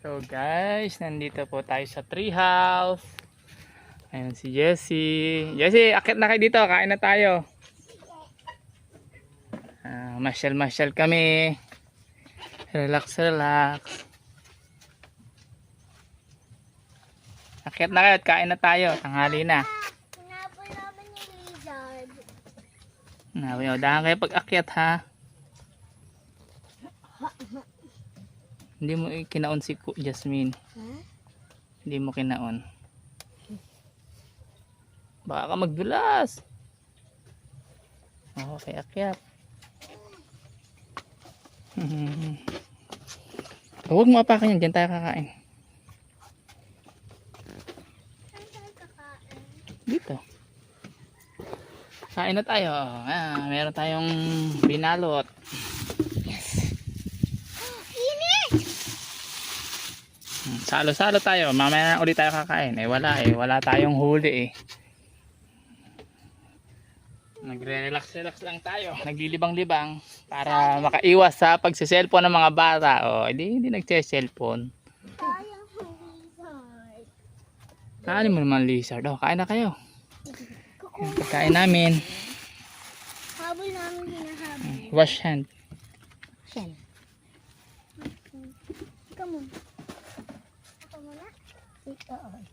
So guys, nandito po tayo sa tree house. Ayan si Jessie. Jessie, akit na kayo dito. Kain na tayo. Ah, masyal masyal kami. Relax, relax. Akit na kayo at kain na tayo. Tanghali na. Hinabol namin yung lizard. Nabi, dahan kayo pag akyat ha. Hindi mo kinaon si Jasmine. Ha? Hindi mo kinaon. Baka ka magdulas. Oo, kay akyat. Huwag mo apakan yan. Diyan tayo kakain? Dito. Kain na tayo. Ah, meron tayong binalot. Salo-salo tayo. Mamaya na ulit tayo kakain. Eh wala eh. Wala tayong huli eh. Nagre-relax-relax lang tayo. Naglilibang-libang para makaiwas sa pagsiselfon ng mga bata. O, hindi, hindi nagsiselfon. Sayang yung lizard. Kain mo naman lizard. O, kain na kayo. Yung pagkain namin. Habol namin hinahabol. Wash hand. Yan. Ikaw muna. Muna? Ikaw.